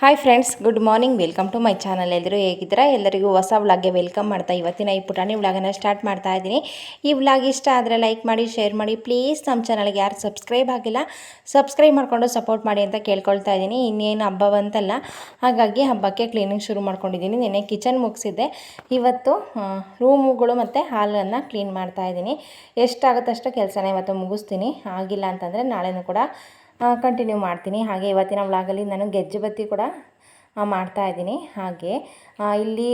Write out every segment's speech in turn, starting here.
Hi friends good morning welcome to my channel ಎಲ್ಲರೂ ಹೇಗಿದ್ದೀರಾ? ಎಲ್ಲರಿಗೂ ಹೊಸ ವ್ಲಾಗ್ಗೆ ವೆಲ್ಕಮ್ ಮಾಡ್ತಾ ಇವತ್ತಿನ ಈ ಪುಟಾಣಿ ವ್ಲಾಗನ್ನು ಸ್ಟಾರ್ಟ್ ಮಾಡ್ತಾ ಇದ್ದೀನಿ. ಈ ವ್ಲಾಗ್ ಇಷ್ಟ ಆದರೆ ಲೈಕ್ ಮಾಡಿ ಶೇರ್ ಮಾಡಿ. ಪ್ಲೀಸ್ ನಮ್ಮ ಚಾನಲ್ಗೆ ಯಾರು ಸಬ್ಸ್ಕ್ರೈಬ್ ಆಗಿಲ್ಲ ಸಬ್ಸ್ಕ್ರೈಬ್ ಮಾಡಿಕೊಂಡು ಸಪೋರ್ಟ್ ಮಾಡಿ ಅಂತ ಕೇಳ್ಕೊಳ್ತಾ ಇದ್ದೀನಿ. ಇನ್ನೇನು ಹಬ್ಬ ಬಂತಲ್ಲ ಹಾಗಾಗಿ ಹಬ್ಬಕ್ಕೆ ಕ್ಲೀನಿಂಗ್ ಶುರು ಮಾಡ್ಕೊಂಡಿದ್ದೀನಿ. ನಿನ್ನೆ ಕಿಚನ್ ಮುಗಿಸಿದ್ದೆ. ಇವತ್ತು ರೂಮುಗಳು ಮತ್ತು ಹಾಲನ್ನು ಕ್ಲೀನ್ ಮಾಡ್ತಾ ಇದ್ದೀನಿ. ಎಷ್ಟಾಗುತ್ತಷ್ಟು ಕೆಲಸನ ಇವತ್ತು ಮುಗಿಸ್ತೀನಿ. ಆಗಿಲ್ಲ ಅಂತಂದರೆ ನಾಳೆನೂ ಕೂಡ ಕಂಟಿನ್ಯೂ ಮಾಡ್ತೀನಿ. ಹಾಗೆ ಇವತ್ತಿನ ವ್ಲಾಗಲ್ಲಿ ನಾನು ಗೆಜ್ಜೆ ಬತ್ತಿ ಕೂಡ ಮಾಡ್ತಾ ಇದ್ದೀನಿ. ಹಾಗೆ ಇಲ್ಲಿ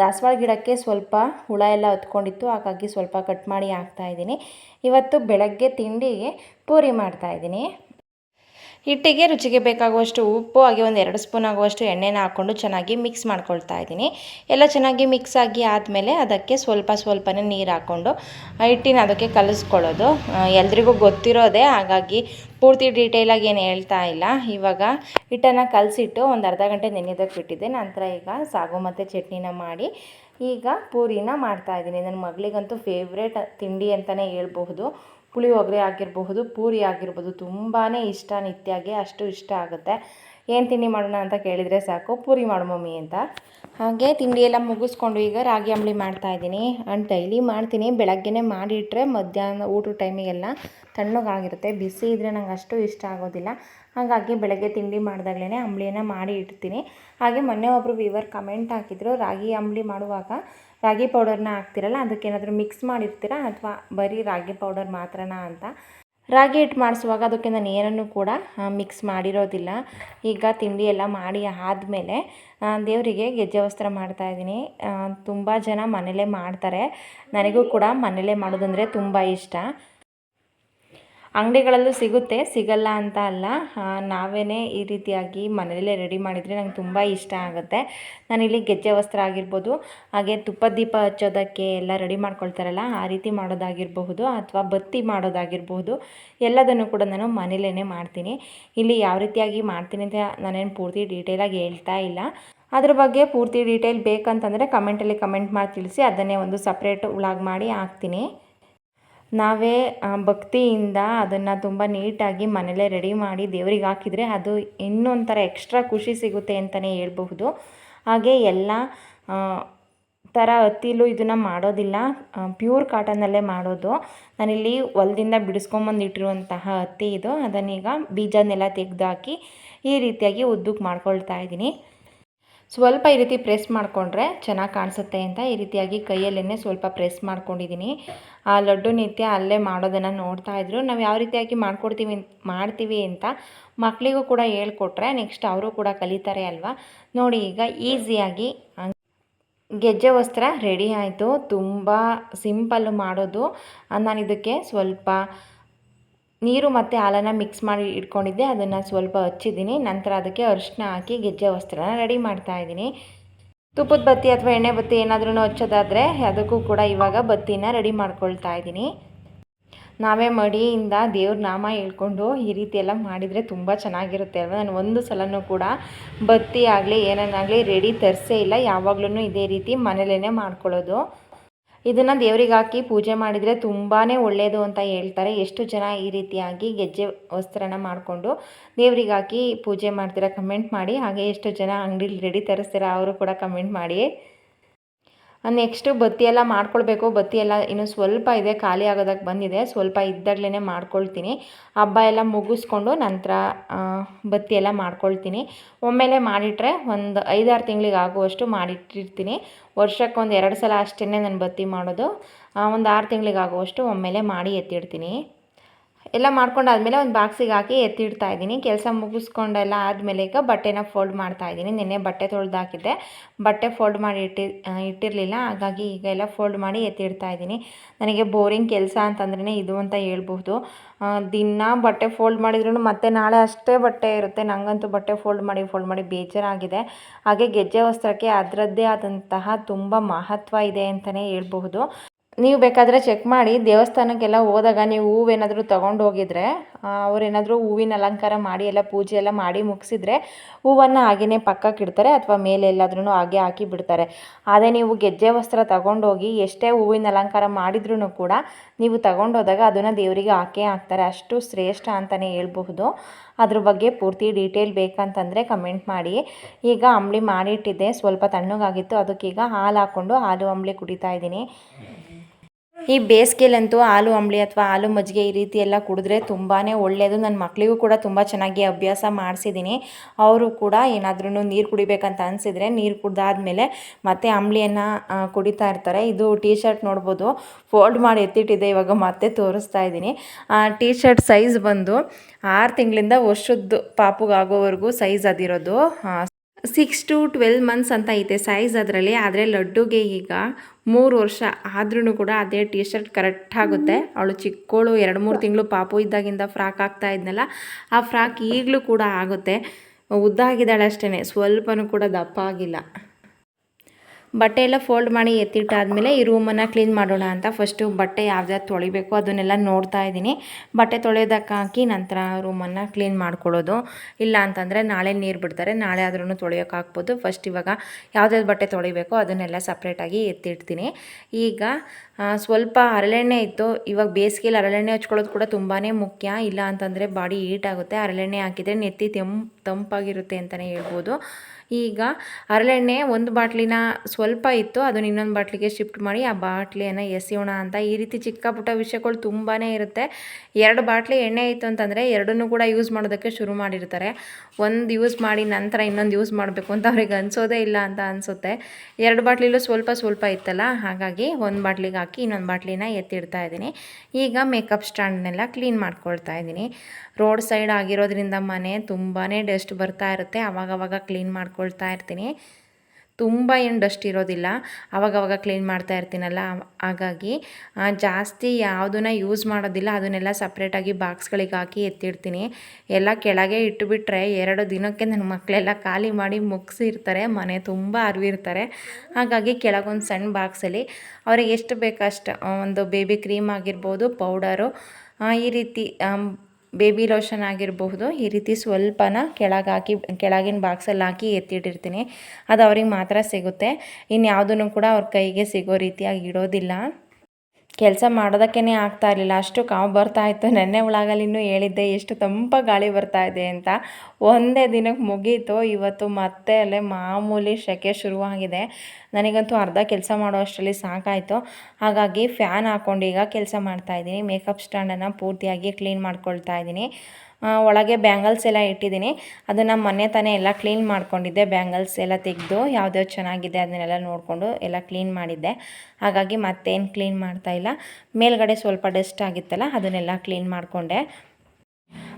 ದಾಸವಾಳ ಗಿಡಕ್ಕೆ ಸ್ವಲ್ಪ ಹುಳ ಎಲ್ಲ ಹೊತ್ಕೊಂಡಿತ್ತು. ಹಾಗಾಗಿ ಸ್ವಲ್ಪ ಕಟ್ ಮಾಡಿ ಹಾಕ್ತಾ ಇದ್ದೀನಿ. ಇವತ್ತು ಬೆಳಗ್ಗೆ ತಿಂಡಿಗೆ ಪೂರಿ ಮಾಡ್ತಾ ಇದ್ದೀನಿ. ಹಿಟ್ಟಿಗೆ ರುಚಿಗೆ ಬೇಕಾಗುವಷ್ಟು ಉಪ್ಪು, ಹಾಗೆ ಒಂದು ಎರಡು ಸ್ಪೂನ್ ಆಗುವಷ್ಟು ಎಣ್ಣೆನ ಹಾಕ್ಕೊಂಡು ಚೆನ್ನಾಗಿ ಮಿಕ್ಸ್ ಮಾಡ್ಕೊಳ್ತಾ ಇದ್ದೀನಿ. ಎಲ್ಲ ಚೆನ್ನಾಗಿ ಮಿಕ್ಸ್ ಆಗಿ ಆದಮೇಲೆ ಅದಕ್ಕೆ ಸ್ವಲ್ಪ ಸ್ವಲ್ಪನೇ ನೀರು ಹಾಕ್ಕೊಂಡು ಹಿಟ್ಟಿನ ಅದಕ್ಕೆ ಕಲಿಸ್ಕೊಳ್ಳೋದು. ಎಲ್ರಿಗೂ ಗೊತ್ತಿರೋದೇ, ಹಾಗಾಗಿ ಪೂರ್ತಿ ಡೀಟೇಲಾಗಿ ಏನು ಹೇಳ್ತಾ ಇಲ್ಲ. ಇವಾಗ ಹಿಟ್ಟನ್ನು ಕಲಸಿಟ್ಟು ಒಂದು ಅರ್ಧ ಗಂಟೆ ನೆನೆಯೋದಕ್ಕೆ ಬಿಟ್ಟಿದ್ದೆ. ನಂತರ ಈಗ ಸಾಗು ಮತ್ತು ಚಟ್ನಿನ ಮಾಡಿ ಈಗ ಪೂರಿನ ಮಾಡ್ತಾ ಇದ್ದೀನಿ. ನನ್ನ ಮಗಳಿಗಂತೂ ಫೇವ್ರೇಟ್ ತಿಂಡಿ ಅಂತಲೇ ಹೇಳ್ಬಹುದು. ಪುಳಿಯೋಗರೆ ಆಗಿರಬಹುದು, ಪೂರಿ ಆಗಿರ್ಬೋದು ತುಂಬಾ ಇಷ್ಟ ನಿತ್ಯಾಗೆ, ಅಷ್ಟು ಇಷ್ಟ ಆಗುತ್ತೆ. ಏನು ತಿಂಡಿ ಮಾಡೋಣ ಅಂತ ಕೇಳಿದರೆ ಸಾಕು, ಪೂರಿ ಮಾಡು ಮಮ್ಮಿ ಅಂತ. ಹಾಗೆ ತಿಂಡಿ ಎಲ್ಲ ಮುಗಿಸ್ಕೊಂಡು ಈಗ ರಾಗಿ ಅಂಬಳಿ ಮಾಡ್ತಾ ಇದ್ದೀನಿ. ಅಂಡ್ ಡೈಲಿ ಮಾಡ್ತೀನಿ, ಬೆಳಗ್ಗೆನೇ ಮಾಡಿಟ್ರೆ ಮಧ್ಯಾಹ್ನ ಊಟದ ಟೈಮಿಗೆಲ್ಲ ತಣ್ಣಗಾಗಿರುತ್ತೆ. ಬಿಸಿ ಇದ್ದರೆ ನಂಗೆ ಅಷ್ಟು ಇಷ್ಟ ಆಗೋದಿಲ್ಲ. ಹಾಗಾಗಿ ಬೆಳಗ್ಗೆ ತಿಂಡಿ ಮಾಡಿದಾಗಲೇ ಅಂಬಳಿಯನ್ನು ಮಾಡಿ ಇಡ್ತೀನಿ. ಹಾಗೆ ಮೊನ್ನೆ ಒಬ್ಬರು ವಿವರ್ ಕಮೆಂಟ್ ಹಾಕಿದ್ರು, ರಾಗಿ ಅಂಬಳಿ ಮಾಡುವಾಗ ರಾಗಿ ಪೌಡರ್ನ ಹಾಕ್ತಿರಲ್ಲ, ಅದಕ್ಕೆ ಏನಾದರೂ ಮಿಕ್ಸ್ ಮಾಡಿರ್ತೀರಾ ಅಥವಾ ಬರೀ ರಾಗಿ ಪೌಡರ್ ಮಾತ್ರನಾ ಅಂತ? ರಾಗಿ ಹಿಟ್ಟು ಮಾಡಿಸುವಾಗ ಅದಕ್ಕೆ ನಾನು ಏನನ್ನು ಕೂಡ ಮಿಕ್ಸ್ ಮಾಡಿರೋದಿಲ್ಲ. ಈಗ ತಿಂಡಿ ಎಲ್ಲ ಮಾಡಿ ಆದಮೇಲೆ ದೇವರಿಗೆ ಗೆಜ್ಜೆ ವಸ್ತ್ರ ಮಾಡ್ತಾಯಿದ್ದೀನಿ ತುಂಬ ಜನ ಮನೇಲೇ ಮಾಡ್ತಾರೆ. ನನಗೂ ಕೂಡ ಮನೇಲೇ ಮಾಡೋದಂದರೆ ತುಂಬ ಇಷ್ಟ. ಅಂಗಡಿಗಳಲ್ಲೂ ಸಿಗುತ್ತೆ, ಸಿಗಲ್ಲ ಅಂತ ಅಲ್ಲ. ನಾವೇ ಈ ರೀತಿಯಾಗಿ ಮನೆಯಲ್ಲೇ ರೆಡಿ ಮಾಡಿದರೆ ನಂಗೆ ತುಂಬ ಇಷ್ಟ ಆಗುತ್ತೆ. ನಾನಿಲ್ಲಿ ಗೆಜ್ಜೆ ವಸ್ತ್ರ ಆಗಿರ್ಬೋದು, ಹಾಗೆ ತುಪ್ಪ ದೀಪ ಹಚ್ಚೋದಕ್ಕೆ ಎಲ್ಲ ರೆಡಿ ಮಾಡ್ಕೊಳ್ತಾರಲ್ಲ, ಆ ರೀತಿ ಮಾಡೋದಾಗಿರಬಹುದು ಅಥವಾ ಬತ್ತಿ ಮಾಡೋದಾಗಿರಬಹುದು ಎಲ್ಲದನ್ನು ಕೂಡ ನಾನು ಮನೇಲೇ ಮಾಡ್ತೀನಿ. ಇಲ್ಲಿ ಯಾವ ರೀತಿಯಾಗಿ ಮಾಡ್ತೀನಿ ಅಂತ ನಾನೇನು ಪೂರ್ತಿ ಡೀಟೇಲಾಗಿ ಹೇಳ್ತಾ ಇಲ್ಲ. ಅದ್ರ ಬಗ್ಗೆ ಪೂರ್ತಿ ಡೀಟೇಲ್ ಬೇಕಂತಂದರೆ ಕಮೆಂಟಲ್ಲಿ ಕಮೆಂಟ್ ಮಾಡಿ ತಿಳಿಸಿ, ಅದನ್ನೇ ಒಂದು ಸಪ್ರೇಟ್ ವ್ಲಾಗ್ ಮಾಡಿ ಹಾಕ್ತೀನಿ. ನಾವೇ ಭಕ್ತಿಯಿಂದ ಅದನ್ನು ತುಂಬ ನೀಟಾಗಿ ಮನೇಲೇ ರೆಡಿ ಮಾಡಿ ದೇವ್ರಿಗೆ ಹಾಕಿದರೆ ಅದು ಇನ್ನೊಂಥರ ಎಕ್ಸ್ಟ್ರಾ ಖುಷಿ ಸಿಗುತ್ತೆ ಅಂತಲೇ ಹೇಳ್ಬಹುದು. ಹಾಗೆ ಎಲ್ಲ ಥರ ಹತ್ತಿಲು ಇದನ್ನು ಮಾಡೋದಿಲ್ಲ. ಪ್ಯೂರ್ ಕಾಟನಲ್ಲೇ ಮಾಡೋದು. ನಾನಿಲ್ಲಿ ಹೊಲದಿಂದ ಬಿಡಿಸ್ಕೊಂಬಂದು ಇಟ್ಟಿರುವಂತಹ ಹತ್ತಿ ಇದು. ಅದನ್ನೀಗ ಬೀಜನೆಲ್ಲ ತೆಗೆದಾಕಿ ಈ ರೀತಿಯಾಗಿ ಉದ್ದಕ್ಕೆ ಮಾಡ್ಕೊಳ್ತಾ ಇದ್ದೀನಿ. ಸ್ವಲ್ಪ ಈ ರೀತಿ ಪ್ರೆಸ್ ಮಾಡಿಕೊಂಡ್ರೆ ಚೆನ್ನಾಗಿ ಕಾಣಿಸುತ್ತೆ ಅಂತ ಈ ರೀತಿಯಾಗಿ ಕೈಯಲ್ಲೇ ಸ್ವಲ್ಪ ಪ್ರೆಸ್ ಮಾಡ್ಕೊಂಡಿದ್ದೀನಿ. ಆ ಲಡ್ಡು ನಿತ್ಯ ಅಲ್ಲೇ ಮಾಡೋದನ್ನು ನೋಡ್ತಾ ಇದ್ರು. ನಾವು ಯಾವ ರೀತಿಯಾಗಿ ಮಾಡ್ಕೊಡ್ತೀವಿ ಮಾಡ್ತೀವಿ ಅಂತ ಮಕ್ಕಳಿಗೂ ಕೂಡ ಹೇಳ್ಕೊಟ್ರೆ ನೆಕ್ಸ್ಟ್ ಅವರು ಕೂಡ ಕಲಿತಾರೆ ಅಲ್ವಾ? ನೋಡಿ ಈಗ ಈಸಿಯಾಗಿ ಗೆಜ್ಜೆ ವಸ್ತ್ರ ರೆಡಿ ಆಯಿತು. ತುಂಬ ಸಿಂಪಲ್ಲು ಮಾಡೋದು. ನಾನು ಇದಕ್ಕೆ ಸ್ವಲ್ಪ ನೀರು ಮತ್ತು ಹಾಲನ್ನು ಮಿಕ್ಸ್ ಮಾಡಿ ಇಟ್ಕೊಂಡಿದ್ದೆ. ಅದನ್ನು ಸ್ವಲ್ಪ ಹಚ್ಚಿದ್ದೀನಿ. ನಂತರ ಅದಕ್ಕೆ ಅರಿಶಿನ ಹಾಕಿ ಗೆಜ್ಜೆ ವಸ್ತ್ರನ ರೆಡಿ ಮಾಡ್ತಾ ಇದ್ದೀನಿ. ತುಪ್ಪದ ಬತ್ತಿ ಅಥವಾ ಎಣ್ಣೆ ಬತ್ತಿ ಏನಾದ್ರೂ ಹಚ್ಚೋದಾದರೆ ಅದಕ್ಕೂ ಕೂಡ ಇವಾಗ ಬತ್ತಿನ ರೆಡಿ ಮಾಡ್ಕೊಳ್ತಾ ಇದ್ದೀನಿ. ನಾವೇ ಮಡಿಯಿಂದ ದೇವ್ರ ನಾಮ ಹೇಳ್ಕೊಂಡು ಈ ರೀತಿ ಎಲ್ಲ ಮಾಡಿದರೆ ತುಂಬ ಚೆನ್ನಾಗಿರುತ್ತೆ ಅಲ್ವಾ? ನಾನು ಒಂದು ಸಲನೂ ಕೂಡ ಬತ್ತಿ ಆಗಲಿ, ಏನನ್ನಾಗಲಿ ರೆಡಿ ತರಿಸೇ ಇಲ್ಲ. ಯಾವಾಗ್ಲೂ ಇದೇ ರೀತಿ ಮನೇಲೇ ಮಾಡ್ಕೊಳ್ಳೋದು. ಇದನ್ನು ದೇವರಿಗೆ ಹಾಕಿ ಪೂಜೆ ಮಾಡಿದರೆ ತುಂಬಾ ಒಳ್ಳೆಯದು ಅಂತ ಹೇಳ್ತಾರೆ. ಎಷ್ಟು ಜನ ಈ ರೀತಿಯಾಗಿ ಗೆಜ್ಜೆ ವಸ್ತ್ರನ ಮಾಡಿಕೊಂಡು ದೇವರಿಗೆ ಹಾಕಿ ಪೂಜೆ ಮಾಡ್ತೀರಾ ಕಮೆಂಟ್ ಮಾಡಿ. ಹಾಗೆ ಎಷ್ಟು ಜನ ಅಂಗಡಿಲಿ ರೆಡಿ ತರಿಸ್ತೀರಾ, ಅವರು ಕೂಡ ಕಮೆಂಟ್ ಮಾಡಿ ನೆಕ್ಸ್ಟು ಬತ್ತಿ ಎಲ್ಲ ಮಾಡ್ಕೊಳ್ಬೇಕು. ಬತ್ತಿ ಎಲ್ಲ ಇನ್ನು ಸ್ವಲ್ಪ ಇದೆ, ಖಾಲಿ ಆಗೋದಕ್ಕೆ ಬಂದಿದೆ. ಸ್ವಲ್ಪ ಇದ್ದಾಗಲೇ ಮಾಡ್ಕೊಳ್ತೀನಿ. ಹಬ್ಬ ಎಲ್ಲ ಮುಗಿಸ್ಕೊಂಡು ನಂತರ ಬತ್ತಿ ಎಲ್ಲ ಮಾಡ್ಕೊಳ್ತೀನಿ. ಒಮ್ಮೆಲೆ ಮಾಡಿಟ್ರೆ ಒಂದು ಐದಾರು ತಿಂಗಳಿಗೆ ಆಗುವಷ್ಟು ಮಾಡಿಟ್ಟಿರ್ತೀನಿ. ವರ್ಷಕ್ಕೆ ಒಂದು ಎರಡು ಸಲ ಅಷ್ಟೇ ನಾನು ಬತ್ತಿ ಮಾಡೋದು. ಒಂದು ಆರು ತಿಂಗಳಿಗೆ ಆಗುವಷ್ಟು ಒಮ್ಮೆಲೆ ಮಾಡಿ ಎತ್ತಿಡ್ತೀನಿ. ಎಲ್ಲ ಮಾಡ್ಕೊಂಡಾದ್ಮೇಲೆ ಒಂದು ಬಾಕ್ಸಿಗೆ ಹಾಕಿ ಎತ್ತಿಡ್ತಾ ಇದ್ದೀನಿ. ಕೆಲಸ ಮುಗಿಸ್ಕೊಂಡೆಲ್ಲ ಆದಮೇಲೆ ಈಗ ಬಟ್ಟೆನ ಫೋಲ್ಡ್ ಮಾಡ್ತಾ ಇದ್ದೀನಿ. ನಿನ್ನೆ ಬಟ್ಟೆ ತೊಳೆದಾಕಿದ್ದೆ ಬಟ್ಟೆ ಫೋಲ್ಡ್ ಮಾಡಿ ಇಟ್ಟಿ ಇಟ್ಟಿರಲಿಲ್ಲ. ಹಾಗಾಗಿ ಈಗ ಎಲ್ಲ ಫೋಲ್ಡ್ ಮಾಡಿ ಎತ್ತಿಡ್ತಾ ಇದ್ದೀನಿ. ನನಗೆ ಬೋರಿಂಗ್ ಕೆಲಸ ಅಂತಂದ್ರೇ ಇದು ಅಂತ ಹೇಳ್ಬಹುದು. ಆ, ದಿನ ಬಟ್ಟೆ ಫೋಲ್ಡ್ ಮಾಡಿದ್ರೂ ಮತ್ತೆ ನಾಳೆ ಅಷ್ಟೇ ಬಟ್ಟೆ ಇರುತ್ತೆ. ನನಗಂತೂ ಬಟ್ಟೆ ಫೋಲ್ಡ್ ಮಾಡಿ ಫೋಲ್ಡ್ ಮಾಡಿ ಬೇಜಾರಾಗಿದೆ. ಹಾಗೆ ಗೆಜ್ಜೆ ವಸ್ತ್ರಕ್ಕೆ ಅದರದ್ದೇ ಆದಂತಹ ತುಂಬ ಮಹತ್ವ ಇದೆ ಅಂತಲೇ ಹೇಳ್ಬಹುದು. ನೀವು ಬೇಕಾದರೆ ಚೆಕ್ ಮಾಡಿ ದೇವಸ್ಥಾನಕ್ಕೆಲ್ಲ ಹೋದಾಗ ನೀವು ಹೂವೇನಾದರೂ ತೊಗೊಂಡು ಹೋಗಿದ್ರೆ ಅವರೇನಾದರೂ ಹೂವಿನ ಅಲಂಕಾರ ಮಾಡಿ ಎಲ್ಲ ಪೂಜೆ ಎಲ್ಲ ಮಾಡಿ ಮುಗಿಸಿದ್ರೆ ಹೂವನ್ನು ಹಾಗೆಯೇ ಪಕ್ಕಕ್ಕೆ ಇಡ್ತಾರೆ ಅಥವಾ ಮೇಲೆ ಎಲ್ಲಾದ್ರೂ ಹಾಗೆ ಹಾಕಿ ಬಿಡ್ತಾರೆ. ಅದೇ ನೀವು ಗೆಜ್ಜೆ ವಸ್ತ್ರ ತಗೊಂಡೋಗಿ ಎಷ್ಟೇ ಹೂವಿನ ಅಲಂಕಾರ ಮಾಡಿದ್ರೂ ಕೂಡ ನೀವು ತಗೊಂಡೋದಾಗ ಅದನ್ನು ದೇವರಿಗೆ ಹಾಕೇ ಹಾಕ್ತಾರೆ. ಅಷ್ಟು ಶ್ರೇಷ್ಠ ಅಂತಲೇ ಹೇಳ್ಬಹುದು. ಅದ್ರ ಬಗ್ಗೆ ಪೂರ್ತಿ ಡೀಟೇಲ್ ಬೇಕಂತಂದರೆ ಕಮೆಂಟ್ ಮಾಡಿ. ಈಗ ಅಂಬಳಿ ಮಾಡಿಟ್ಟಿದ್ದೆ, ಸ್ವಲ್ಪ ತಣ್ಣಗಾಗಿತ್ತು. ಅದಕ್ಕೀಗ ಹಾಲು ಹಾಕ್ಕೊಂಡು ಹಾಲು ಅಂಬಳಿ ಕುಡಿತಾ ಇದ್ದೀನಿ. ಈ ಬೇಸಿಗೆಲಂತೂ ಹಾಲು ಅಂಬಳಿ ಅಥವಾ ಹಾಲು ಮಜ್ಜಿಗೆ ಈ ರೀತಿ ಎಲ್ಲ ಕುಡಿದ್ರೆ ತುಂಬಾ ಒಳ್ಳೆಯದು ನನ್ನ ಮಕ್ಕಳಿಗೂ ಕೂಡ ತುಂಬ ಚೆನ್ನಾಗಿ ಅಭ್ಯಾಸ ಮಾಡಿಸಿದ್ದೀನಿ ಅವರು ಕೂಡ ಏನಾದ್ರೂ ನೀರು ಕುಡಿಬೇಕಂತ ಅನಿಸಿದರೆ ನೀರು ಕುಡ್ದಾದ್ಮೇಲೆ ಮತ್ತೆ ಅಂಬಳಿಯನ್ನು ಕುಡಿತಾ ಇರ್ತಾರೆ. ಇದು ಟೀ ಶರ್ಟ್ ನೋಡ್ಬೋದು. ಫೋಲ್ಡ್ ಮಾಡಿ ಎತ್ತಿಟ್ಟಿದೆ, ಇವಾಗ ಮತ್ತೆ ತೋರಿಸ್ತಾ ಇದ್ದೀನಿ. ಟೀ ಶರ್ಟ್ ಸೈಜ್ ಬಂದು ಆರು ತಿಂಗಳಿಂದ ವರ್ಷದ್ದು ಪಾಪುಗಾಗೋವರೆಗೂ ಸೈಜ್ ಅದಿರೋದು. ಸಿಕ್ಸ್ ಟು ಟ್ವೆಲ್ ಮಂತ್ಸ್ ಅಂತ ಐತೆ ಸೈಜ್ ಅದರಲ್ಲಿ. ಆದರೆ ಲಡ್ಡುಗೆ ಈಗ ಮೂರು ವರ್ಷ ಆದ್ರೂ ಕೂಡ ಅದೇ ಟಿ ಶರ್ಟ್ ಕರೆಕ್ಟ್ ಆಗುತ್ತೆ. ಅವಳು ಚಿಕ್ಕವಳು ಎರಡು ಮೂರು ತಿಂಗಳು ಪಾಪು ಇದ್ದಾಗಿಂದ ಫ್ರಾಕ್ ಆಗ್ತಾ ಇದ್ನಲ್ಲ, ಆ ಫ್ರಾಕ್ ಈಗಲೂ ಕೂಡ ಆಗುತ್ತೆ. ಉದ್ದಾಗಿದ್ದಾಳೆ ಅಷ್ಟೇ ಸ್ವಲ್ಪನೂ ಕೂಡ ದಪ್ಪ ಆಗಿಲ್ಲ. ಬಟ್ಟೆ ಎಲ್ಲ ಫೋಲ್ಡ್ ಮಾಡಿ ಎತ್ತಿಟ್ಟಾದಮೇಲೆ ಈ ರೂಮನ್ನು ಕ್ಲೀನ್ ಮಾಡೋಣ ಅಂತ ಫಸ್ಟು ಬಟ್ಟೆ ಯಾವ್ದು ತೊಳಿಬೇಕು ಅದನ್ನೆಲ್ಲ ನೋಡ್ತಾ ಇದ್ದೀನಿ. ಬಟ್ಟೆ ತೊಳೆಯೋದಕ್ಕೆ ಹಾಕಿ ನಂತರ ರೂಮನ್ನು ಕ್ಲೀನ್ ಮಾಡ್ಕೊಳ್ಳೋದು. ಇಲ್ಲ ಅಂತಂದರೆ ನಾಳೆ ನೀರು ಬಿಡ್ತಾರೆ, ನಾಳೆ ಆದ್ರೂ ತೊಳೆಯೋಕೆ ಹಾಕ್ಬೋದು ಫಸ್ಟ್ ಇವಾಗ ಯಾವ್ದಾದ್ರು ಬಟ್ಟೆ ತೊಳಿಬೇಕೋ ಅದನ್ನೆಲ್ಲ ಸಪ್ರೇಟಾಗಿ ಎತ್ತಿಡ್ತೀನಿ. ಈಗ ಸ್ವಲ್ಪ ಹರಳೆಣ್ಣೆ ಇತ್ತು. ಇವಾಗ ಬೇಸಿಗೆಯಲ್ಲಿ ಹರಳೆಣ್ಣೆ ಹಚ್ಕೊಳ್ಳೋದು ಕೂಡ ತುಂಬಾ ಮುಖ್ಯ. ಇಲ್ಲ ಅಂತಂದರೆ ಬಾಡಿ ಹೀಟ್ ಆಗುತ್ತೆ. ಹರಳೆಣ್ಣೆ ಹಾಕಿದರೆ ನೆತ್ತಿ ತೆಂಪ್ ತಂಪಾಗಿರುತ್ತೆ ಅಂತಲೇ ಹೇಳ್ಬೋದು. ಈಗ ಹರಳೆಣ್ಣೆ ಒಂದು ಬಾಟ್ಲಿನ ಸ್ವಲ್ಪ ಇತ್ತು. ಅದನ್ನು ಇನ್ನೊಂದು ಬಾಟ್ಲಿಗೆ ಶಿಫ್ಟ್ ಮಾಡಿ ಆ ಬಾಟ್ಲಿಯನ್ನು ಎಸೆಯೋಣ ಅಂತ ಈ ರೀತಿ ಚಿಕ್ಕ ಪುಟ್ಟ ವಿಷಯಗಳು ತುಂಬಾ ಇರುತ್ತೆ. ಎರಡು ಬಾಟ್ಲಿ ಎಣ್ಣೆ ಇತ್ತು ಅಂತಂದರೆ ಎರಡನ್ನೂ ಕೂಡ ಯೂಸ್ ಮಾಡೋದಕ್ಕೆ ಶುರು ಮಾಡಿರ್ತಾರೆ. ಒಂದು ಯೂಸ್ ಮಾಡಿ ನಂತರ ಇನ್ನೊಂದು ಯೂಸ್ ಮಾಡಬೇಕು ಅಂತ ಅವ್ರಿಗೆ ಅನಿಸೋದೇ ಇಲ್ಲ ಅಂತ ಅನಿಸುತ್ತೆ. ಎರಡು ಬಾಟ್ಲಿಲೂ ಸ್ವಲ್ಪ ಸ್ವಲ್ಪ ಇತ್ತಲ್ಲ? ಹಾಗಾಗಿ ಒಂದು ಬಾಟ್ಲಿಗೆ ಹಾಕಿ ಇನ್ನೊಂದು ಬಾಟ್ಲಿನ ಎತ್ತಿಡ್ತಾ ಇದ್ದೀನಿ. ಈಗ ಮೇಕಪ್ ಸ್ಟ್ಯಾಂಡ್ನೆಲ್ಲ ಕ್ಲೀನ್ ಮಾಡ್ಕೊಳ್ತಾ ಇದ್ದೀನಿ. ರೋಡ್ ಸೈಡ್ ಆಗಿರೋದ್ರಿಂದ ಮನೆ ತುಂಬಾ ಡಸ್ಟ್ ಬರ್ತಾ ಇರುತ್ತೆ. ಅವಾಗವಾಗ ಕ್ಲೀನ್ ಮಾಡ್ಕೊಳ್ತಾ ಇರ್ತೀನಿ. ತುಂಬ ಏನು ಡಸ್ಟ್ ಇರೋದಿಲ್ಲ. ಅವಾಗವಾಗ ಕ್ಲೀನ್ ಮಾಡ್ತಾ ಇರ್ತೀನಲ್ಲ. ಹಾಗಾಗಿ ಜಾಸ್ತಿ ಯಾವುದನ್ನ ಯೂಸ್ ಮಾಡೋದಿಲ್ಲ. ಅದನ್ನೆಲ್ಲ ಸಪ್ರೇಟಾಗಿ ಬಾಕ್ಸ್ಗಳಿಗೆ ಹಾಕಿ ಎತ್ತಿಡ್ತೀನಿ. ಎಲ್ಲ ಕೆಳಗೆ ಇಟ್ಟುಬಿಟ್ರೆ ಎರಡು ದಿನಕ್ಕೆ ನನ್ನ ಮಕ್ಕಳೆಲ್ಲ ಖಾಲಿ ಮಾಡಿ ಮುಗಿಸಿರ್ತಾರೆ. ಮನೆ ತುಂಬ ಅರಿವಿರ್ತಾರೆ. ಹಾಗಾಗಿ ಕೆಳಗೊಂದು ಸಣ್ಣ ಬಾಕ್ಸಲ್ಲಿ ಅವ್ರಿಗೆ ಎಷ್ಟು ಬೇಕಷ್ಟು ಒಂದು ಬೇಬಿ ಕ್ರೀಮ್ ಆಗಿರ್ಬೋದು, ಪೌಡರು ಈ ರೀತಿ ಬೇಬಿ ಲೋಷನ್ ಆಗಿರಬಹುದು, ಈ ರೀತಿ ಸ್ವಲ್ಪನ ಕೆಳಗೆ ಹಾಕಿ ಕೆಳಗಿನ ಬಾಕ್ಸಲ್ಲಿ ಹಾಕಿ ಎತ್ತಿಟ್ಟಿರ್ತೀನಿ. ಅದು ಅವ್ರಿಗೆ ಮಾತ್ರ ಸಿಗುತ್ತೆ. ಇನ್ಯಾವುದನ್ನು ಕೂಡ ಅವ್ರ ಕೈಗೆ ಸಿಗೋ ರೀತಿಯಾಗಿ ಇಡೋದಿಲ್ಲ. ಕೆಲಸ ಮಾಡೋದಕ್ಕೇ ಆಗ್ತಾ ಇರಲಿಲ್ಲ. ಅಷ್ಟು ಕಾವು ಬರ್ತಾ ಇತ್ತು. ನೆನ್ನೆ ಒಳಗಲಿನೂ ಹೇಳಿದ್ದೆ, ಎಷ್ಟು ತಂಪ ಗಾಳಿ ಬರ್ತಾ ಇದೆ ಅಂತ. ಒಂದೇ ದಿನಕ್ಕೆ ಮುಗೀತು. ಇವತ್ತು ಮತ್ತೆ ಅಲ್ಲೇ ಮಾಮೂಲಿ ಶೆಕೆ ಶುರುವಾಗಿದೆ. ನನಗಂತೂ ಅರ್ಧ ಕೆಲಸ ಮಾಡೋ ಅಷ್ಟರಲ್ಲಿ ಸಾಕಾಯಿತು. ಹಾಗಾಗಿ ಫ್ಯಾನ್ ಹಾಕ್ಕೊಂಡು ಈಗ ಕೆಲಸ ಮಾಡ್ತಾಯಿದ್ದೀನಿ ಮೇಕಪ್ ಸ್ಟ್ಯಾಂಡನ್ನು ಪೂರ್ತಿಯಾಗಿ ಕ್ಲೀನ್ ಮಾಡ್ಕೊಳ್ತಾ ಇದ್ದೀನಿ. ಒಳಗೆ ಬ್ಯಾಂಗಲ್ಸ್ ಎಲ್ಲ ಇಟ್ಟಿದ್ದೀನಿ. ಅದನ್ನು ಮೊನ್ನೆ ತಾನೇ ಎಲ್ಲ ಕ್ಲೀನ್ ಮಾಡ್ಕೊಂಡಿದ್ದೆ. ಬ್ಯಾಂಗಲ್ಸ್ ಎಲ್ಲ ತೆಗೆದು ಯಾವುದ್ಯಾವ್ದು ಚೆನ್ನಾಗಿದೆ ಅದನ್ನೆಲ್ಲ ನೋಡಿಕೊಂಡು ಎಲ್ಲ ಕ್ಲೀನ್ ಮಾಡಿದ್ದೆ. ಹಾಗಾಗಿ ಮತ್ತೇನು ಕ್ಲೀನ್ ಮಾಡ್ತಾ ಇಲ್ಲ. ಮೇಲ್ಗಡೆ ಸ್ವಲ್ಪ ಡಸ್ಟ್ ಆಗಿತ್ತಲ್ಲ, ಅದನ್ನೆಲ್ಲ ಕ್ಲೀನ್ ಮಾಡಿಕೊಂಡೆ.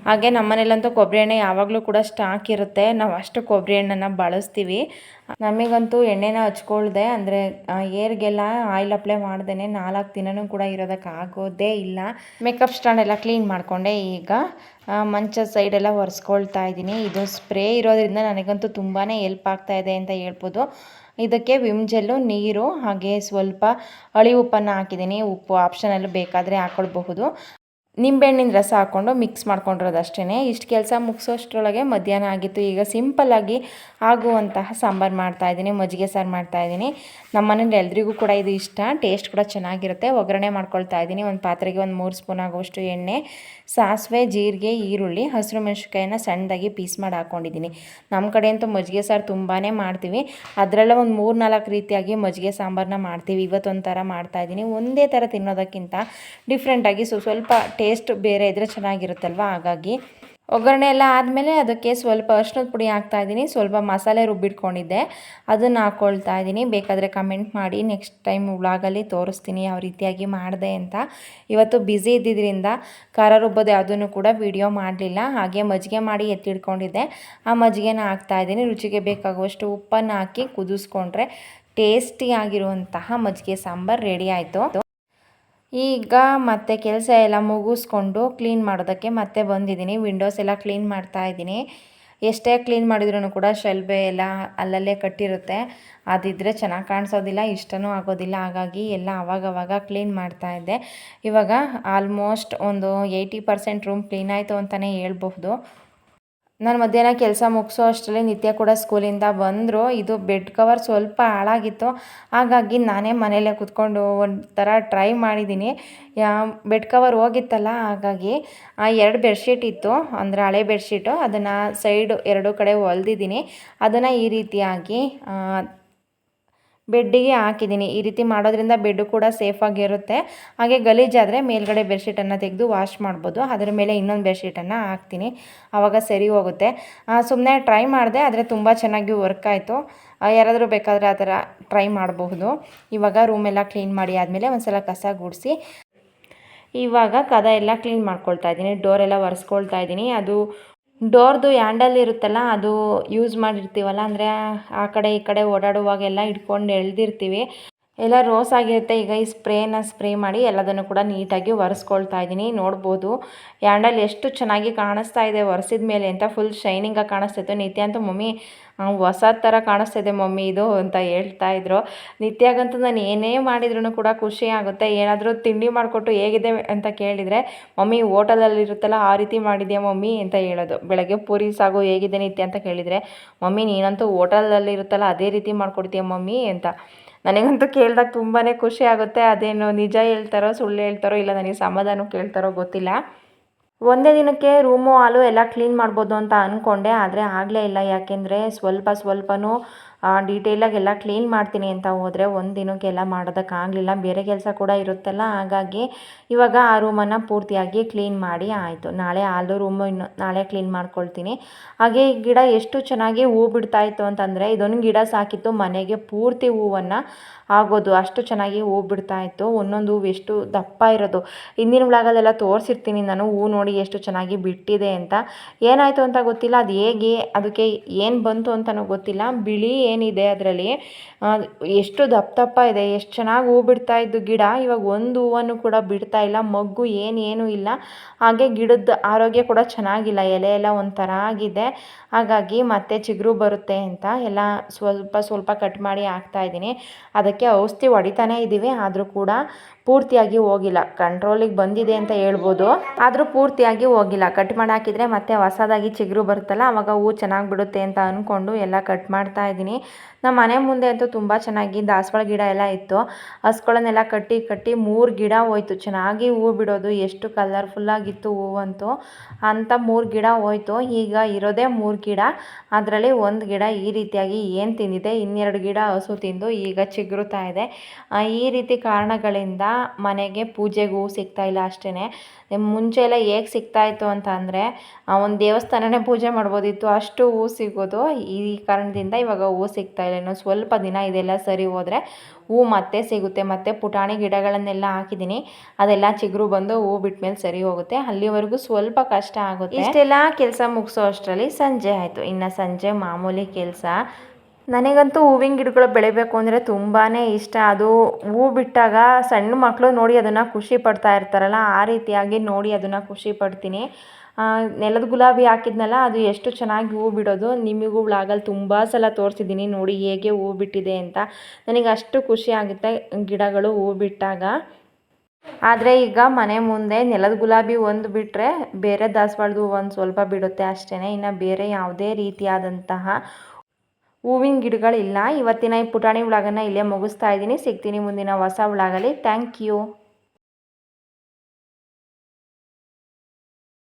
ಹಾಗೆ ನಮ್ಮನೇಲಂತೂ ಕೊಬ್ಬರಿ ಎಣ್ಣೆ ಯಾವಾಗಲೂ ಕೂಡ ಸ್ಟಾಕ್ ಇರುತ್ತೆ. ನಾವು ಅಷ್ಟು ಕೊಬ್ಬರಿ ಎಣ್ಣೆನ ಬಳಸ್ತೀವಿ. ನಮಗಂತೂ ಎಣ್ಣೆನ ಹಚ್ಕೊಳ್ದೆ, ಅಂದರೆ ಏರ್ಗೆಲ್ಲ ಆಯಿಲ್ ಅಪ್ಲೈ ಮಾಡ್ದೇ ನಾಲ್ಕು ದಿನವೂ ಕೂಡ ಇರೋದಕ್ಕೆ ಆಗೋದೇ ಇಲ್ಲ. ಮೇಕಪ್ ಸ್ಟ್ಯಾಂಡ್ ಎಲ್ಲ ಕ್ಲೀನ್ ಮಾಡಿಕೊಂಡೆ ಈಗ. ಮಂಚದ ಸೈಡೆಲ್ಲ ಒರೆಸ್ಕೊಳ್ತಾ ಇದ್ದೀನಿ. ಇದು ಸ್ಪ್ರೇ ಇರೋದ್ರಿಂದ ನನಗಂತೂ ತುಂಬಾ ಎಲ್ಪ್ ಆಗ್ತಾ ಇದೆ ಅಂತ ಹೇಳ್ಬೋದು. ಇದಕ್ಕೆ ವಿಮ್ ಜೆಲ್ಲು ನೀರು, ಹಾಗೆ ಸ್ವಲ್ಪ ಅಳಿ ಉಪ್ಪನ್ನು ಹಾಕಿದ್ದೀನಿ. ಉಪ್ಪು ಆಪ್ಷನಲ್ಲಿ ಬೇಕಾದರೆ ಹಾಕ್ಕೊಳ್ಬಹುದು ನಿಂಬೆಹಣ್ಣಿನ ರಸ ಹಾಕ್ಕೊಂಡು ಮಿಕ್ಸ್ ಮಾಡ್ಕೊಂಡಿರೋದು ಅಷ್ಟೇ ಇಷ್ಟು ಕೆಲಸ ಮುಗಿಸೋಷ್ಟ್ರೊಳಗೆ ಮಧ್ಯಾಹ್ನ ಆಗಿತ್ತು. ಈಗ ಸಿಂಪಲ್ಲಾಗಿ ಆಗುವಂತಹ ಸಾಂಬಾರು ಮಾಡ್ತಾಯಿದ್ದೀನಿ ಮಜ್ಜಿಗೆ ಸಾರು ಮಾಡ್ತಾಯಿದ್ದೀನಿ ನಮ್ಮ ಮನೇಲಿ ಎಲ್ರಿಗೂ ಕೂಡ ಇದು ಇಷ್ಟ. ಟೇಸ್ಟ್ ಕೂಡ ಚೆನ್ನಾಗಿರುತ್ತೆ. ಒಗ್ಗರಣೆ ಮಾಡ್ಕೊಳ್ತಾ ಇದ್ದೀನಿ. ಒಂದು ಪಾತ್ರೆಗೆ ಒಂದು ಮೂರು ಸ್ಪೂನ್ ಆಗುವಷ್ಟು ಎಣ್ಣೆ, ಸಾಸಿವೆ, ಜೀರಿಗೆ, ಈರುಳ್ಳಿ, ಹಸಿರು ಮೆಣಸಿಕಾಯಿನ ಸಣ್ಣದಾಗಿ ಪೀಸ್ ಮಾಡಿ ಹಾಕ್ಕೊಂಡಿದ್ದೀನಿ ನಮ್ಮ ಕಡೆಯಂತೂ ಮಜ್ಜಿಗೆ ಸಾರು ತುಂಬಾ ಮಾಡ್ತೀವಿ. ಅದರಲ್ಲೇ ಒಂದು ಮೂರು ನಾಲ್ಕು ರೀತಿಯಾಗಿ ಮಜ್ಜಿಗೆ ಸಾಂಬಾರನ್ನ ಮಾಡ್ತೀವಿ. ಇವತ್ತೊಂಥರ ಮಾಡ್ತಾಯಿದ್ದೀನಿ ಒಂದೇ ಥರ ತಿನ್ನೋದಕ್ಕಿಂತ ಡಿಫ್ರೆಂಟಾಗಿ ಸ್ವಲ್ಪ ಟೇಸ್ಟ್ ಬೇರೆ ಇದ್ದರೆ ಚೆನ್ನಾಗಿರುತ್ತಲ್ವ? ಹಾಗಾಗಿ ಒಗ್ಗರಣೆ ಎಲ್ಲ ಆದಮೇಲೆ ಅದಕ್ಕೆ ಸ್ವಲ್ಪ ಅರ್ಶಿನದ ಪುಡಿ ಹಾಕ್ತಾಯಿದ್ದೀನಿ ಸ್ವಲ್ಪ ಮಸಾಲೆ ರುಬ್ಬಿಟ್ಕೊಂಡಿದ್ದೆ. ಅದನ್ನು ಹಾಕ್ಕೊಳ್ತಾ ಇದ್ದೀನಿ. ಬೇಕಾದರೆ ಕಮೆಂಟ್ ಮಾಡಿ. ನೆಕ್ಸ್ಟ್ ಟೈಮ್ ವ್ಲಾಗಲ್ಲಿ ತೋರಿಸ್ತೀನಿ ಯಾವ ರೀತಿಯಾಗಿ ಮಾಡಿದೆ ಅಂತ. ಇವತ್ತು ಬ್ಯುಸಿ ಇದ್ದಿದ್ದರಿಂದ ಖಾರ ರುಬ್ಬೋದು ಯಾವುದನ್ನು ಕೂಡ ವಿಡಿಯೋ ಮಾಡಲಿಲ್ಲ. ಹಾಗೆ ಮಜ್ಜಿಗೆ ಮಾಡಿ ಎತ್ತಿಡ್ಕೊಂಡಿದ್ದೆ ಆ ಮಜ್ಜಿಗೆನ ಹಾಕ್ತಾಯಿದ್ದೀನಿ ರುಚಿಗೆ ಬೇಕಾಗುವಷ್ಟು ಉಪ್ಪನ್ನು ಹಾಕಿ ಕುದಿಸ್ಕೊಂಡ್ರೆ ಟೇಸ್ಟಿಯಾಗಿರುವಂತಹ ಮಜ್ಜಿಗೆ ಸಾಂಬಾರು ರೆಡಿ ಆಯಿತು. ಈಗ ಮತ್ತೆ ಕೆಲಸ ಎಲ್ಲ ಮುಗಿಸ್ಕೊಂಡು ಕ್ಲೀನ್ ಮಾಡೋದಕ್ಕೆ ಮತ್ತೆ ಬಂದಿದ್ದೀನಿ. ವಿಂಡೋಸ್ ಎಲ್ಲ ಕ್ಲೀನ್ ಮಾಡ್ತಾ ಇದ್ದೀನಿ. ಎಷ್ಟೇ ಕ್ಲೀನ್ ಮಾಡಿದ್ರೂ ಕೂಡ ಶೆಲ್ಬೆ ಎಲ್ಲ ಅಲ್ಲಲ್ಲೇ ಕಟ್ಟಿರುತ್ತೆ. ಅದಿದ್ದರೆ ಚೆನ್ನಾಗಿ ಕಾಣಿಸೋದಿಲ್ಲ, ಇಷ್ಟನೂ ಆಗೋದಿಲ್ಲ. ಹಾಗಾಗಿ ಎಲ್ಲ ಆವಾಗವಾಗ ಕ್ಲೀನ್ ಮಾಡ್ತಾ ಇದ್ದೆ. ಇವಾಗ ಆಲ್ಮೋಸ್ಟ್ ಒಂದು ಏಯ್ಟಿ ಪರ್ಸೆಂಟ್ ರೂಮ್ ಕ್ಲೀನ್ ಆಯಿತು ಅಂತಲೇ ಹೇಳ್ಬಹುದು. ನಾನು ಮಧ್ಯಾಹ್ನ ಕೆಲಸ ಮುಗಿಸೋ ಅಷ್ಟರಲ್ಲಿ ನಿತ್ಯ ಕೂಡ ಸ್ಕೂಲಿಂದ ಬಂದರು. ಇದು ಬೆಡ್ ಕವರ್ ಸ್ವಲ್ಪ ಹಾಳಾಗಿತ್ತು. ಹಾಗಾಗಿ ನಾನೇ ಮನೆಯಲ್ಲೇ ಕೂತ್ಕೊಂಡು ಒಂಥರ ಟ್ರೈ ಮಾಡಿದ್ದೀನಿ ಬೆಡ್ ಕವರ್ ಹೋಗಿತ್ತಲ್ಲ, ಹಾಗಾಗಿ ಆ ಎರಡು ಬೆಡ್ಶೀಟ್ ಇತ್ತು. ಅಂದರೆ ಹಳೆ ಬೆಡ್ಶೀಟು. ಅದನ್ನು ಸೈಡು ಎರಡು ಕಡೆ ಹೊಲ್ದಿದ್ದೀನಿ ಅದನ್ನು ಈ ರೀತಿಯಾಗಿ ಬೆಡ್ಡಿಗೆ ಹಾಕಿದ್ದೀನಿ. ಈ ರೀತಿ ಮಾಡೋದ್ರಿಂದ ಬೆಡ್ಡು ಕೂಡ ಸೇಫಾಗಿರುತ್ತೆ ಹಾಗೆ ಗಲೀಜಾದರೆ ಮೇಲ್ಗಡೆ ಬೆಡ್ಶೀಟನ್ನು ತೆಗೆದು ವಾಶ್ ಮಾಡ್ಬೋದು. ಅದರ ಮೇಲೆ ಇನ್ನೊಂದು ಬೆಡ್ಶೀಟನ್ನು ಹಾಕ್ತೀನಿ. ಆವಾಗ ಸರಿ ಹೋಗುತ್ತೆ. ಸುಮ್ಮನೆ ಟ್ರೈ ಮಾಡಿದೆ, ಆದರೆ ತುಂಬ ಚೆನ್ನಾಗಿ ವರ್ಕ್ ಆಯಿತು. ಯಾರಾದರೂ ಬೇಕಾದರೆ ಆ ಥರ ಟ್ರೈ ಮಾಡಬಹುದು. ಇವಾಗ ರೂಮೆಲ್ಲ ಕ್ಲೀನ್ ಮಾಡಿ ಆದಮೇಲೆ ಒಂದು ಸಲ ಕಸ ಗುಡಿಸಿ. ಇವಾಗ ಕದ ಎಲ್ಲ ಕ್ಲೀನ್ ಮಾಡ್ಕೊಳ್ತಾ ಇದ್ದೀನಿ. ಡೋರೆಲ್ಲ ಒರೆಸ್ಕೊಳ್ತಾ ಇದ್ದೀನಿ. ಅದು ಡೋರ್ದು ಹ್ಯಾಂಡಲ್ ಇರುತ್ತಲ್ಲ ಅದು ಯೂಸ್ ಮಾಡಿರ್ತೀವಲ್ಲ ಅಂದರೆ ಆ ಕಡೆ ಈ ಕಡೆ ಓಡಾಡುವಾಗೆಲ್ಲ ಹಿಡ್ಕೊಂಡು ಎಳೆದಿರ್ತೀವಿ. ಎಲ್ಲ ರೋಸ್ ಆಗಿರುತ್ತೆ. ಈಗ ಈ ಸ್ಪ್ರೇನ ಸ್ಪ್ರೇ ಮಾಡಿ ಎಲ್ಲದನ್ನು ಕೂಡ ನೀಟಾಗಿ ಒರೆಸ್ಕೊಳ್ತಾ ಇದ್ದೀನಿ. ನೋಡ್ಬೋದು. ಹ್ಯಾಂಡಲ್ ಎಷ್ಟು ಚೆನ್ನಾಗಿ ಕಾಣಿಸ್ತಾ ಇದೆ ಒರೆಸಿದ ಮೇಲೆ ಅಂತ ಫುಲ್ ಶೈನಿಂಗಾಗಿ ಕಾಣಿಸ್ತಿತ್ತು ನಿತ್ಯ ಅಂತೂ ಮಮ್ಮಿ ಹೊಸ ಥರ ಕಾಣಿಸ್ತಿದೆ ಮಮ್ಮಿ ಇದು ಅಂತ ಹೇಳ್ತಾ ಇದ್ರು. ನಿತ್ಯಾಗಂತೂ ನಾನು ಏನೇ ಮಾಡಿದ್ರು ಕೂಡ ಖುಷಿ ಆಗುತ್ತೆ. ಏನಾದರೂ ತಿಂಡಿ ಮಾಡಿಕೊಟ್ಟು ಹೇಗಿದೆ ಅಂತ ಕೇಳಿದರೆ, ಮಮ್ಮಿ ಹೋಟೆಲಲ್ಲಿರುತ್ತಲ್ಲ ಆ ರೀತಿ ಮಾಡಿದ್ಯಾ ಮಮ್ಮಿ? ಅಂತ ಹೇಳೋದು. ಬೆಳಗ್ಗೆ ಪೂರಿ ಸಾಗು ಹೇಗಿದೆ ನಿತ್ಯ ಅಂತ ಕೇಳಿದರೆ, ಮಮ್ಮಿ, ನೀನಂತೂ ಹೋಟೆಲಲ್ಲಿರುತ್ತಲ್ಲ ಅದೇ ರೀತಿ ಮಾಡಿಕೊಡ್ತೀಯ ಮಮ್ಮಿ? ಅಂತ. ನನಗಂತೂ ಕೇಳಿದಾಗ ತುಂಬಾ ಖುಷಿ ಆಗುತ್ತೆ. ಅದೇನು ನಿಜ ಹೇಳ್ತಾರೋ, ಸುಳ್ಳು ಹೇಳ್ತಾರೋ, ಇಲ್ಲ ನನಗೆ ಸಮಾಧಾನ ಕೇಳ್ತಾರೋ ಗೊತ್ತಿಲ್ಲ. ಒಂದೇ ದಿನಕ್ಕೆ ರೂಮು, ಹಾಲು ಎಲ್ಲ ಕ್ಲೀನ್ ಮಾಡ್ಬೋದು ಅಂತ ಅಂದ್ಕೊಂಡೆ ಆದರೆ ಆಗಲೇ ಇಲ್ಲ. ಯಾಕೆಂದರೆ ಸ್ವಲ್ಪ ಸ್ವಲ್ಪನೂ ಡೀಟೇಲಾಗಿ ಎಲ್ಲ ಕ್ಲೀನ್ ಮಾಡ್ತೀನಿ ಅಂತ ಹೋದರೆ ಒಂದು ದಿನಕ್ಕೆಲ್ಲ ಮಾಡೋದಕ್ಕಾಗಲಿಲ್ಲ ಬೇರೆ ಕೆಲಸ ಕೂಡ ಇರುತ್ತಲ್ಲ, ಹಾಗಾಗಿ ಇವಾಗ ಆ ರೂಮನ್ನು ಪೂರ್ತಿಯಾಗಿ ಕ್ಲೀನ್ ಮಾಡಿ ಆಯಿತು. ನಾಳೆ ಆಲ್ ರೂಮು ಇನ್ನು ನಾಳೆ ಕ್ಲೀನ್ ಮಾಡ್ಕೊಳ್ತೀನಿ. ಹಾಗೆ ಗಿಡ ಎಷ್ಟು ಚೆನ್ನಾಗಿ ಹೂ ಬಿಡ್ತಾಯಿತ್ತು ಅಂತಂದರೆ, ಇದೊಂದು ಗಿಡ ಸಾಕಿತ್ತು, ಮನೆಗೆ ಪೂರ್ತಿ ಹೂವನ್ನು ಆಗೋದು. ಅಷ್ಟು ಚೆನ್ನಾಗಿ ಹೂ ಬಿಡ್ತಾಯಿತ್ತು. ಒಂದೊಂದು ಹೂವು ಎಷ್ಟು ದಪ್ಪ ಇರೋದು. ಹಿಂದಿನ ವ್ಲಾಗಲ್ಲೆಲ್ಲ ತೋರಿಸಿರ್ತೀನಿ. ನಾನು ಹೂ ನೋಡಿ ಎಷ್ಟು ಚೆನ್ನಾಗಿ ಬಿಟ್ಟಿದೆ ಅಂತ. ಏನಾಯಿತು ಅಂತ ಗೊತ್ತಿಲ್ಲ. ಅದು ಹೇಗೆ ಅದಕ್ಕೆ ಏನು ಬಂತು ಅಂತಲೂ ಗೊತ್ತಿಲ್ಲ. ಬಿಳಿ ಏನಿದೆ ಅದರಲ್ಲಿ? ಎಷ್ಟು ದಪ್ಪ ದಪ್ಪ ಇದೆ, ಎಷ್ಟು ಚೆನ್ನಾಗಿ ಹೂ ಬಿಡ್ತಾ ಇದ್ದು ಗಿಡ. ಇವಾಗ ಒಂದು ಹೂವನ್ನು ಕೂಡ ಬಿಡ್ತಾ ಇಲ್ಲ, ಮಗ್ಗು ಏನೇನೂ ಇಲ್ಲ. ಹಾಗೆ ಗಿಡದ ಆರೋಗ್ಯ ಕೂಡ ಚೆನ್ನಾಗಿಲ್ಲ, ಎಲೆ ಎಲ್ಲ ಒಂಥರ ಆಗಿದೆ. ಹಾಗಾಗಿ ಮತ್ತೆ ಚಿಗುರು ಬರುತ್ತೆ ಅಂತ ಎಲ್ಲ ಸ್ವಲ್ಪ ಸ್ವಲ್ಪ ಕಟ್ ಮಾಡಿ ಹಾಕ್ತಾ ಇದ್ದೀನಿ. ಅದಕ್ಕೆ ಔಷಧಿ ಹೊಡಿತಾನೇ ಇದ್ದೀವಿ, ಆದರೂ ಕೂಡ ಪೂರ್ತಿಯಾಗಿ ಹೋಗಿಲ್ಲ. ಕಂಟ್ರೋಲಿಗೆ ಬಂದಿದೆ ಅಂತ ಹೇಳ್ಬೋದು, ಆದರೂ ಪೂರ್ತಿಯಾಗಿ ಹೋಗಿಲ್ಲ. ಕಟ್ ಮಾಡಿ ಹಾಕಿದರೆ ಮತ್ತೆ ಹೊಸದಾಗಿ ಚಿಗುರು ಬರುತ್ತಲ್ಲ ಆವಾಗ ಹೂ ಚೆನ್ನಾಗಿ ಬಿಡುತ್ತೆ ಅಂತ ಅಂದ್ಕೊಂಡು ಎಲ್ಲ ಕಟ್ ಮಾಡ್ತಾ ಇದ್ದೀನಿ. ನಮ್ಮ ಮನೆ ಮುಂದೆ ಅಂತೂ ತುಂಬ ಚೆನ್ನಾಗಿ ದಾಸವಾಳ ಗಿಡ ಎಲ್ಲ ಇತ್ತು. ಹಸ್ಗಳನ್ನೆಲ್ಲ ಕಟ್ಟಿ ಕಟ್ಟಿ ಮೂರು ಗಿಡ ಹೋಯ್ತು. ಚೆನ್ನಾಗಿ ಹೂ ಬಿಡೋದು, ಎಷ್ಟು ಕಲರ್ಫುಲ್ಲಾಗಿತ್ತು ಹೂವಂತೂ ಅಂಥ ಮೂರು ಗಿಡ ಹೋಯ್ತು. ಈಗ ಇರೋದೇ ಮೂರು ಗಿಡ. ಅದರಲ್ಲಿ ಒಂದು ಗಿಡ ಈ ರೀತಿಯಾಗಿ ಏನು ತಿಂದಿದೆ, ಇನ್ನೆರಡು ಗಿಡ ಹಸು ತಿಂದು ಈಗ ಚಿಗುರುತ್ತಾ ಇದೆ. ಈ ರೀತಿ ಕಾರಣಗಳಿಂದ ಮನೆಗೆ ಪೂಜೆಗೆ ಹೂವು ಸಿಗ್ತಾ ಇಲ್ಲ ಅಷ್ಟೇ ಮುಂಚೆ ಎಲ್ಲ ಹೇಗೆ ಸಿಗ್ತಾಯಿತ್ತು ಅಂತ ಅಂದರೆ ಒಂದು ದೇವಸ್ಥಾನನೇ ಪೂಜೆ ಮಾಡ್ಬೋದಿತ್ತು, ಅಷ್ಟು ಹೂ ಸಿಗೋದು. ಈ ಕಾರಣದಿಂದ ಇವಾಗ ಹೂ ಸಿಗ್ತಾ ಇಲ್ಲ ಇನ್ನು ಸ್ವಲ್ಪ ದಿನ ಇದೆಲ್ಲ ಸರಿ ಹೋದರೆ ಹೂವು ಮತ್ತೆ ಸಿಗುತ್ತೆ. ಮತ್ತು ಪುಟಾಣಿ ಗಿಡಗಳನ್ನೆಲ್ಲ ಹಾಕಿದ್ದೀನಿ. ಅದೆಲ್ಲ ಚಿಗುರು ಬಂದು ಹೂ ಬಿಟ್ಮೇಲೆ ಸರಿ ಹೋಗುತ್ತೆ. ಅಲ್ಲಿವರೆಗೂ ಸ್ವಲ್ಪ ಕಷ್ಟ ಆಗುತ್ತೆ. ಇಷ್ಟೆಲ್ಲ ಕೆಲಸ ಮುಗಿಸೋ ಅಷ್ಟರಲ್ಲಿ ಸಂಜೆ ಆಯಿತು. ಇನ್ನು ಸಂಜೆ ಮಾಮೂಲಿ ಕೆಲಸ. ನನಗಂತೂ ಹೂವಿನ ಗಿಡಗಳು ಬೆಳಿಬೇಕು ಅಂದರೆ ತುಂಬಾ ಇಷ್ಟ. ಅದು ಹೂ ಬಿಟ್ಟಾಗ ಸಣ್ಣ ಮಕ್ಕಳು ನೋಡಿ ಅದನ್ನು ಖುಷಿ ಪಡ್ತಾ ಇರ್ತಾರಲ್ಲ, ಆ ರೀತಿಯಾಗಿ ನೋಡಿ ಅದನ್ನು ಖುಷಿ ಪಡ್ತೀನಿ. ನೆಲದ ಗುಲಾಬಿ ಹಾಕಿದ್ನಲ್ಲ, ಅದು ಎಷ್ಟು ಚೆನ್ನಾಗಿ ಹೂ ಬಿಡೋದು. ನಿಮಗೂ ವ್ಲಾಗಲ್ಲಿ ತುಂಬ ಸಲ ತೋರಿಸಿದ್ದೀನಿ, ನೋಡಿ ಹೇಗೆ ಹೂ ಬಿಟ್ಟಿದೆ ಅಂತ. ನನಗೆ ಅಷ್ಟು ಖುಷಿ ಆಗುತ್ತೆ ಗಿಡಗಳು ಹೂ ಬಿಟ್ಟಾಗ. ಆದರೆ ಈಗ ಮನೆ ಮುಂದೆ ನೆಲದ ಗುಲಾಬಿ ಒಂದು ಬಿಟ್ಟರೆ ಬೇರೆ ದಾಸವಾಳದು ಒಂದು ಸ್ವಲ್ಪ ಬಿಡುತ್ತೆ ಅಷ್ಟೇ ಇನ್ನು ಬೇರೆ ಯಾವುದೇ ರೀತಿಯಾದಂತಹ ಹೂವಿನ ಗಿಡಗಳಿಲ್ಲ. ಇವತ್ತಿನ ಈ ಪುಟಾಣಿ ವ್ಲಾಗನ್ನು ಇಲ್ಲೇ ಮುಗಿಸ್ತಾ ಇದ್ದೀನಿ. ಸಿಗ್ತೀನಿ ಮುಂದಿನ ಹೊಸ ವ್ಲಾಗಲ್ಲಿ. Thank you.